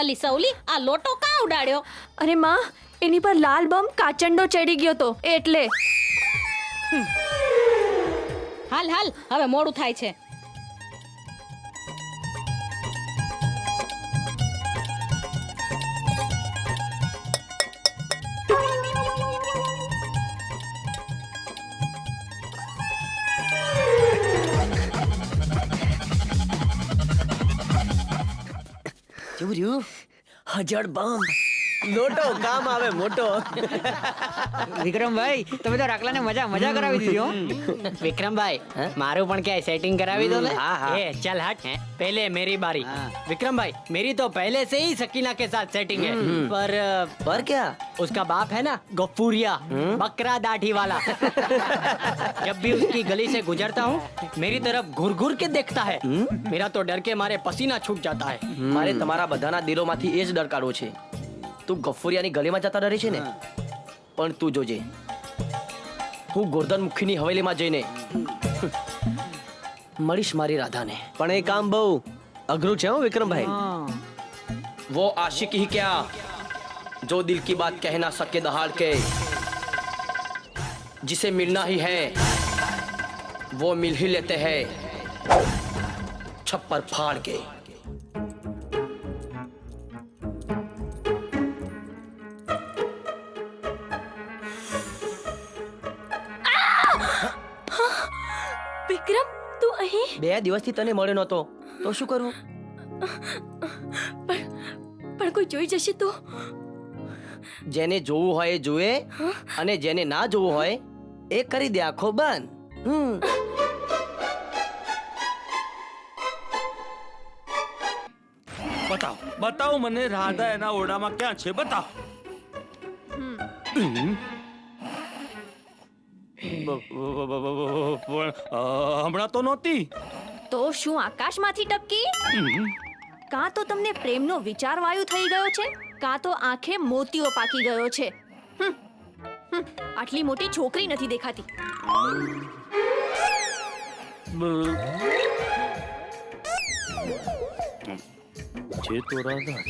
અલી સૌલી આ લોટો કાં ઉડાડ્યો? અરે માં એની પર લાલ બમ કાચંડો ચડી ગયો તો એટલે. હાલ હાલ હવે મોડું થાય છે. કેવું રહ્યું હજળ બમ લોટો કામ આવે મોટો વિક્રમભાઈ તમે તો રાખલાને મજા મજા કરાવી દીધી હો विक्रमभाई मारू पण क्या सेटिंग करावी दो हाँ, हाँ। ए चल हट पहले मेरी बारी विक्रम भाई मेरी तो पहले से ही सकीना के साथ सेटिंग है पर अ, પર ક્યા उसका बाप है ना गफ्फूरिया बकरा दाढ़ी वाला जब भी उसकी गली से गुजरता हूँ मेरी तरफ घूर घूर के देखता है मेरा तो डर के मारे पसीना छूट जाता है મારે તમારા બધાના દિલોમાંથી એ જ ડર કાઢવો છે તું ગફુરિયાની ગલીમાં જતા ડરે છે ને પણ તું જોજે હું ગોરધન મુખીની હવેલીમાં જઈને મળીશ મારી રાધાને પણ એ કામ બહુ અઘરું છે હો વિક્રમભાઈ वो आशिक ही क्या जो दिल की बात कह ना सके दहाड़ के जिसे मिलना ही है वो मिल ही लेते हैं छप्पर फाड़ के વિક્રમ તું અહીં? બે દિવસથી તને મળ્યો નતો તો શું કરું? પણ પણ કોઈ જોઈ જશે તો? જેને જોવું હોય એ જુએ અને જેને ના જોવું હોય એ કરી દે આખો બંધ હમ. બતાવો બતાવો મને રાધા એના ઓરડામાં ક્યાં છે બતાવો. અ, હમણાં તો નહોતી. તો શું આકાશમાંથી ટપકી? કાં તો તમને પ્રેમનો વિચાર વાયુ થઈ ગયો છે? કાં તો આંખે મોતીઓ પાકી ગયો છે? આટલી મોટી છોકરી નથી દેખાતી. છે તો રાધા.